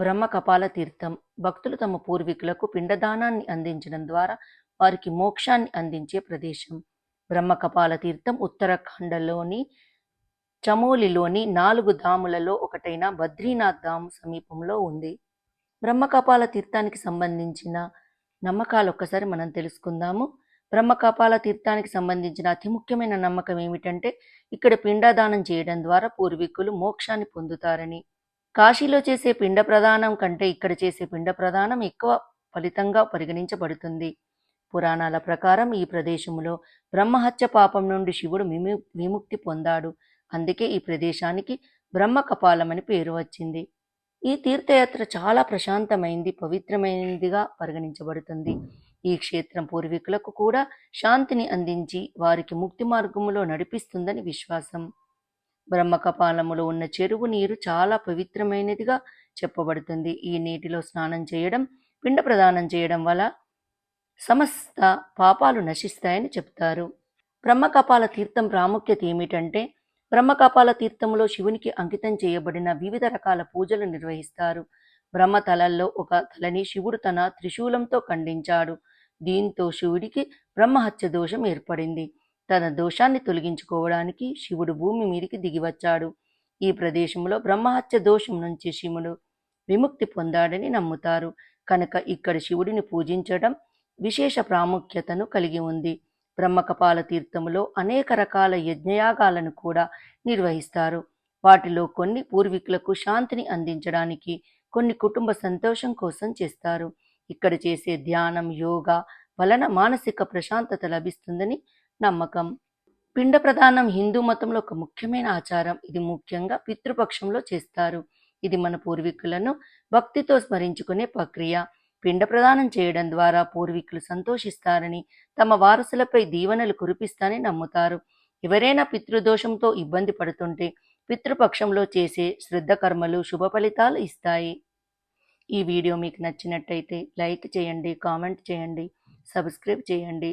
బ్రహ్మ కపాల తీర్థం. భక్తులు తమ పూర్వీకులకు పిండదానాన్ని అందించడం ద్వారా వారికి మోక్షాన్ని అందించే ప్రదేశం. బ్రహ్మ కపాల తీర్థం ఉత్తరాఖండలోని చమోలిలోని నాలుగు ధాములలో ఒకటైన బద్రీనాథ్ ధామ్ సమీపంలో ఉంది. బ్రహ్మకపాల తీర్థానికి సంబంధించిన నమ్మకాలు ఒక్కసారి మనం తెలుసుకుందాము. బ్రహ్మకపాల తీర్థానికి సంబంధించిన అతి ముఖ్యమైన నమ్మకం ఏమిటంటే ఇక్కడ పిండదానం చేయడం ద్వారా పూర్వీకులు మోక్షాన్ని పొందుతారని. కాశీలో చేసే పిండ ప్రదానం కంటే ఇక్కడ చేసే పిండ ప్రదానం ఎక్కువ ఫలితంగా పరిగణించబడుతుంది. పురాణాల ప్రకారం ఈ ప్రదేశంలో బ్రహ్మహత్య పాపం నుండి శివుడు విము విముక్తి పొందాడు. అందుకే ఈ ప్రదేశానికి బ్రహ్మ కపాలం అని పేరు వచ్చింది. ఈ తీర్థయాత్ర చాలా ప్రశాంతమైంది పవిత్రమైనదిగా పరిగణించబడుతుంది. ఈ క్షేత్రం పూర్వీకులకు కూడా శాంతిని అందించి వారికి ముక్తి మార్గములో నడిపిస్తుందని విశ్వాసం. బ్రహ్మకపాలములో ఉన్న చెరువు నీరు చాలా పవిత్రమైనదిగా చెప్పబడుతుంది. ఈ నీటిలో స్నానం చేయడం పిండ ప్రదానం చేయడం వల్ల సమస్త పాపాలు నశిస్తాయని చెప్తారు. బ్రహ్మకపాల తీర్థం ప్రాముఖ్యత ఏమిటంటే బ్రహ్మకపాల తీర్థంలో శివునికి అంకితం చేయబడిన వివిధ రకాల పూజలు నిర్వహిస్తారు. బ్రహ్మ తలల్లో ఒక తలని శివుడు తన త్రిశూలంతో ఖండించాడు. దీంతో శివుడికి బ్రహ్మహత్య దోషం ఏర్పడింది. తన దోషాన్ని తొలగించుకోవడానికి శివుడు భూమి మీదికి దిగివచ్చాడు ఈ ప్రదేశంలో బ్రహ్మహత్య దోషం నుంచి శివుడు విముక్తి పొందాడని నమ్ముతారు. కనుక ఇక్కడ శివుడిని పూజించడం విశేష ప్రాముఖ్యతను కలిగి ఉంది. బ్రహ్మకపాల తీర్థములో అనేక రకాల యజ్ఞయాగాలను కూడా నిర్వహిస్తారు. వాటిలో కొన్ని పూర్వీకులకు శాంతిని అందించడానికి కొన్ని కుటుంబ సంతోషం కోసం చేస్తారు. ఇక్కడ చేసే ధ్యానం యోగా వలన మానసిక ప్రశాంతత లభిస్తుందని నమ్మకం. పిండ ప్రదానం హిందూ మతంలో ఒక ముఖ్యమైన ఆచారం. ఇది ముఖ్యంగా పితృపక్షంలో చేస్తారు. ఇది మన పూర్వీకులను భక్తితో స్మరించుకునే ప్రక్రియ. పిండ ప్రదానం చేయడం ద్వారా పూర్వీకులు సంతోషిస్తారని తమ వారసులపై దీవెనలు కురిపిస్తారని నమ్ముతారు. ఎవరైనా పితృదోషంతో ఇబ్బంది పడుతుంటే పితృపక్షంలో చేసే శ్రద్ధ కర్మలు శుభ ఫలితాలు ఇస్తాయి. ఈ వీడియో మీకు నచ్చినట్టయితే లైక్ చేయండి కామెంట్ చేయండి సబ్స్క్రైబ్ చేయండి.